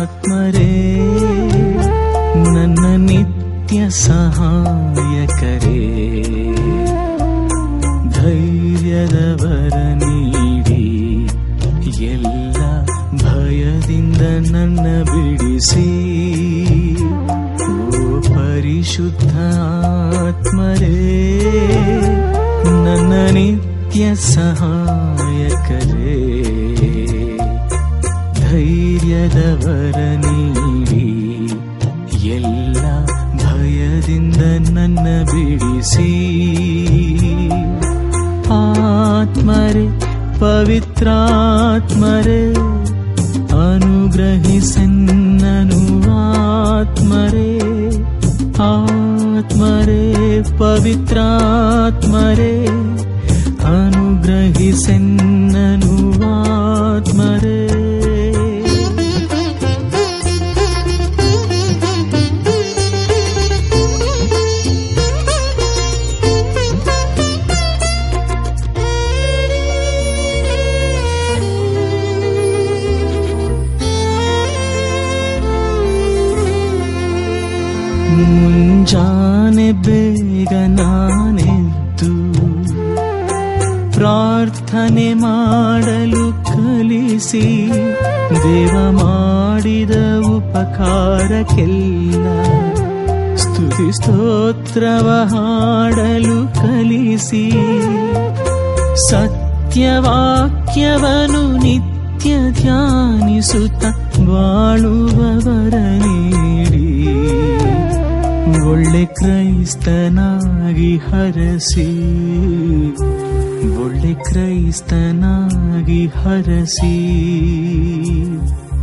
ಆತ್ಮರೇ, ನನ್ನ ನಿತ್ಯ ಸಹಾಯಕರೇ. ಧೈರ್ಯದವರ ನೀಡಿ ಎಲ್ಲ ಭಯದಿಂದ ನನ್ನ ಬಿಡಿಸಿ. ಓ ಪರಿಶುದ್ಧ ಆತ್ಮರೇ, ನನ್ನ ನಿತ್ಯ ಸಹಾಯಕರೇ. ಧೈರ್ಯದವರ ನೀಡಿ ಎಲ್ಲ ಭಯದಿಂದ ನನ್ನ ಬಿಡಿಸಿ ಆತ್ಮರೆ ಪವಿತ್ರಾತ್ಮರೆ ಅನುಗ್ರಹಿಸನ್ನನು ಆತ್ಮರೆ ಆತ್ಮರೆ ಪವಿತ್ರಾತ್ಮರೆ ಅನುಗ್ರಹಿಸನ್ನನು ಮುಂಜಾನೆ ಬೇಗ ನಾನೆದ್ದು ಪ್ರಾರ್ಥನೆ ಮಾಡಲು ಕಲಿಸಿ, ದೇವ ಮಾಡಿದ ಉಪಕಾರಕ್ಕೆಲ್ಲ ಸ್ತುತಿ ಸ್ತೋತ್ರವ ಹಾಡಲು ಕಲಿಸಿ ಸತ್ಯವಾಕ್ಯವನು ನಿತ್ಯ ಧ್ಯಾನಿಸುತ್ತ ಬಾಳುವವರ ನೀಡಿ ಒಳ್ಳೆ ಕ್ರೈಸ್ತನಾಗಿ ಹರಸಿ ಒಳ್ಳೆ ಕ್ರೈಸ್ತನಾಗಿ ಹರಸಿ.